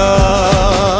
love.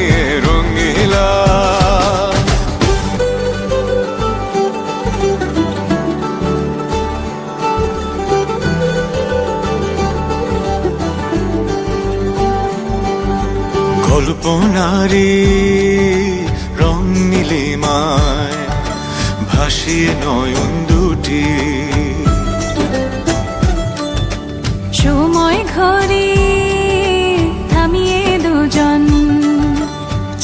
কল্পনারি রং নীলিমায় ভাসিয়ে নয়ন দুটি। সময় ঘরে থামিয়ে দুজন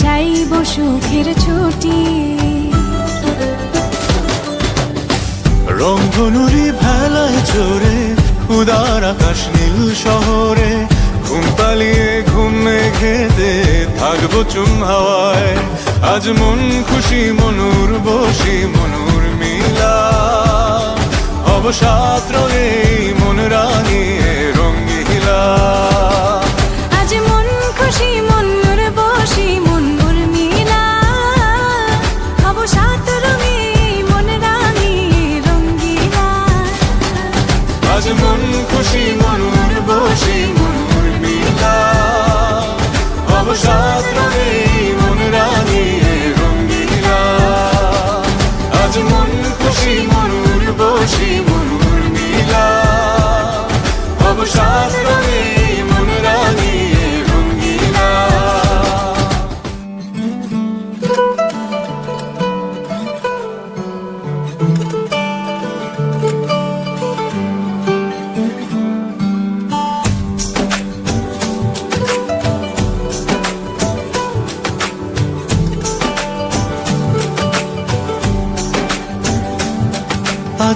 চাইব সুখের ছুটি। রংধনুরি ভেলায় চড়ে উদার আকাশ নীল শহরে ঘুম পালিয়ে ঘুম মেঘেতে থাকব চুম হাওয়ায়। আজ মন খুশি, মনুর বসি, মনুর মিলা। অবসাদ রঙে মন রাঙিয়ে রঙ্গিলা। অবসাদ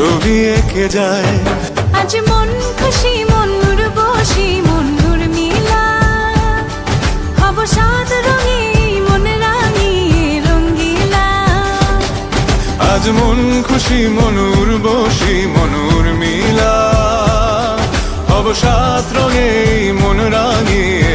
ছবি এঁকে যায়। আজ মন খুশি মন বসি মন নূর মিলা। হব সাত রঙে মন রাঙিয়ে রঙ্গিলা আজ মন খুশি মনুর বসি মনুর মিলা। অবসাত রঙে মন রাঙিয়ে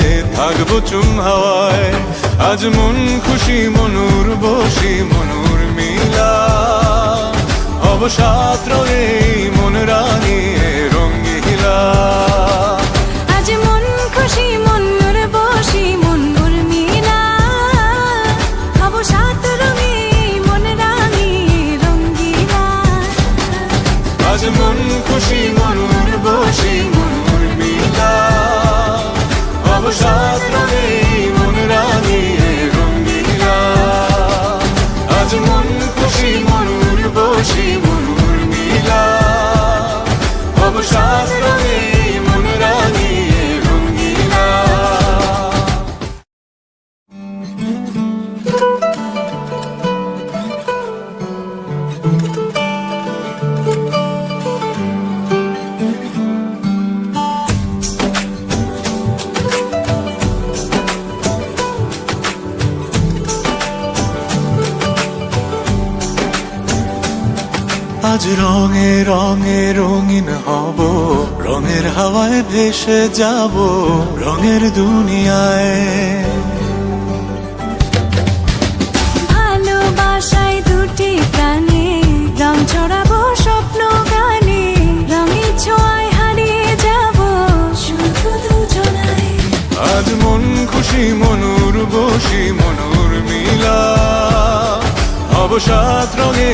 থাকব চুম হাওয়ায়। আজ মন খুশি, মনুর বসি, মনুর মিলা। অবসাদ রঙে মন রাঙিয়ে রঙ্গিলা। রঙিন হব রঙের হাওয়ায় ভেসে যাব রঙের দুনিয়ায়। ভালোবাসায় দুটি প্রাণে রং ছড়াবো স্বপ্ন গানে রঙের ছোঁয়ায় হারিয়ে যাব শুধু দুজনায় আজ মন খুশি মনুর বসি মনুর মিলা অবসাদ রঙে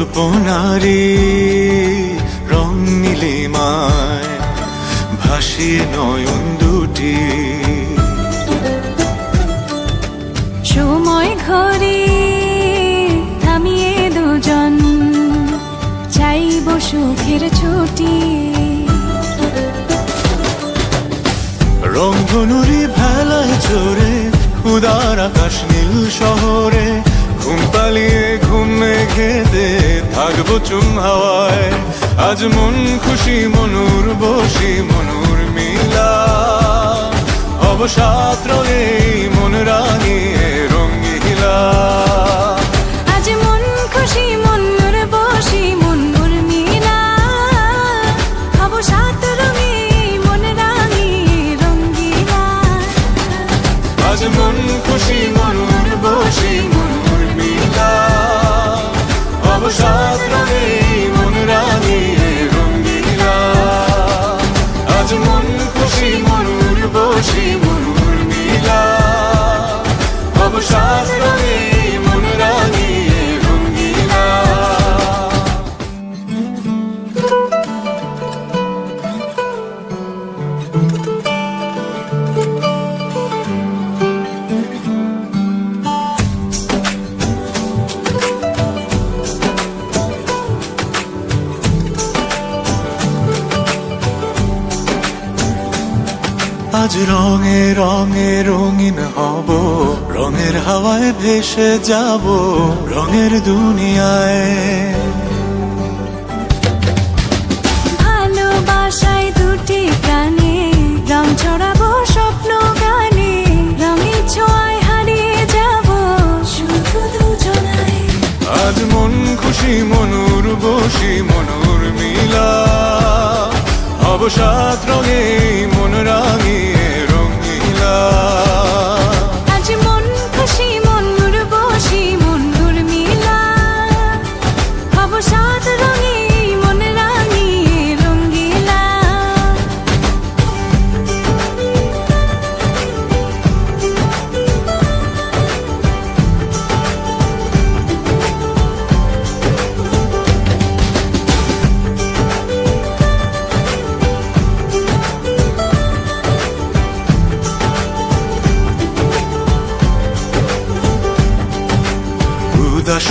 কল্পনারে রং মিলে মায় ভাসে নয়ন দুটি। সময় ঘরে থামিয়ে দুজন চাইব সুখের ছুটি। রং রংধনুরি ভেলায় চড়ে উদার আকাশ নীল শহরে ঘুম পালিয়ে ঘুম মেঘেতে থাকব চুম হাওয়ায়। আজ মন খুশি, মনুর বসি, মনুর মিলা। অবসাদ রঙে মন রাঙিয়ে রঙ্গিলা। আজ রঙে রঙে রঙিন হব। রঙের হাওয়ায় ভেসে যাব রঙের দুনিয়ায়। ভালোবাসায় দুটি প্রাণে রং ছড়াবো স্বপ্ন গানে রঙের ছোঁয়ায় হারিয়ে যাব শুধু দুজনায় আজ মন খুশি মনুর বসি মনুর মিলা। অবসাদ রঙে মন রাঙিয়ে love.